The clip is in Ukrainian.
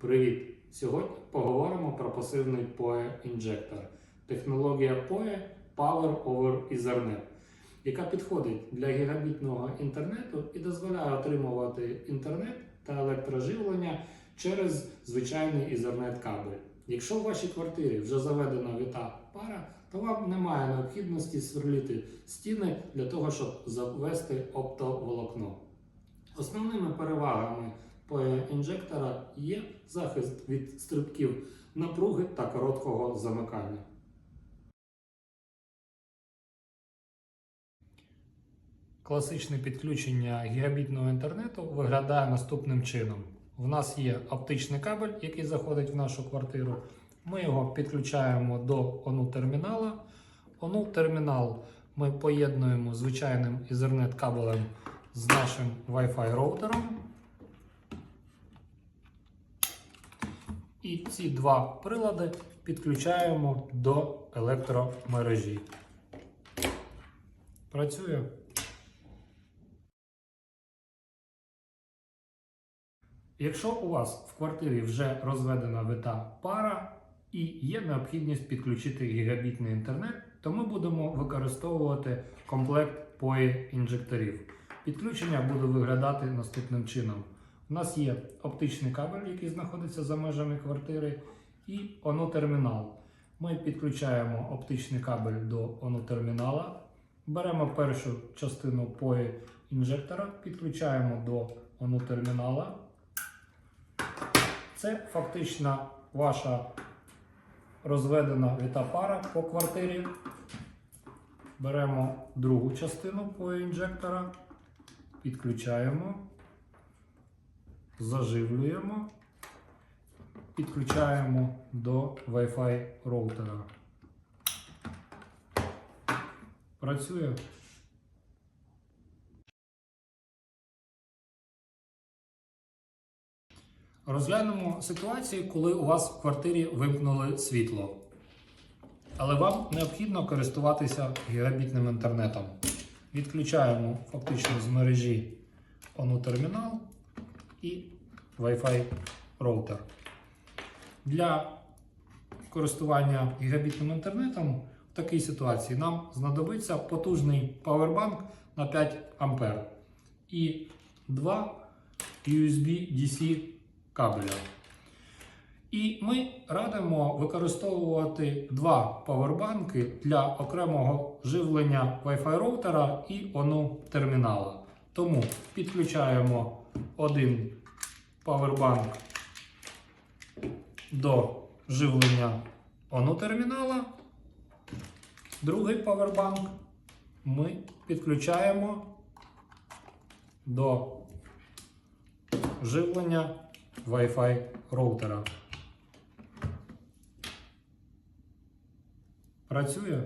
Привіт! Сьогодні поговоримо про пасивний PoE інжектор. Технологія PoE Power over Ethernet, яка підходить для гігабітного інтернету і дозволяє отримувати інтернет та електроживлення через звичайний Ethernet кабель. Якщо в вашій квартирі вже заведена віта пара, то вам немає необхідності сверлити стіни для того, щоб завести оптоволокно. Основними перевагами інжектора є захист від стрибків напруги та короткого замикання. Класичне підключення гігабітного інтернету виглядає наступним чином. В нас є оптичний кабель, який заходить в нашу квартиру. Ми його підключаємо до ОНУ термінала. ОНУ термінал ми поєднуємо звичайним Ethernet кабелем з нашим Wi-Fi роутером. І ці два прилади підключаємо до електромережі. Працює. Якщо у вас в квартирі вже розведена вита пара і є необхідність підключити гігабітний інтернет, то ми будемо використовувати комплект PoE інжекторів. Підключення буде виглядати наступним чином. У нас є оптичний кабель, який знаходиться за межами квартири, і ОНУ-термінал. Ми підключаємо оптичний кабель до ОНУ-термінала, беремо першу частину PoE інжектора, підключаємо до ОНУ-термінала. Це фактично ваша розведена віта пара по квартирі. Беремо другу частину PoE інжектора, підключаємо заживлюємо, підключаємо до Wi-Fi роутера. Працює. Розглянемо ситуацію, коли у вас в квартирі вимкнули світло. Але вам необхідно користуватися гігабітним інтернетом. Відключаємо фактично з мережі ONU термінал і Wi-Fi роутер. Для користування гігабітним інтернетом в такій ситуації нам знадобиться потужний павербанк на 5 А і два USB-DC кабеля. І ми радимо використовувати два павербанки для окремого живлення Wi-Fi роутера і ONU термінала. Тому підключаємо один павербанк до живлення ONU термінала. Другий павербанк ми підключаємо до живлення Wi-Fi роутера. Працює?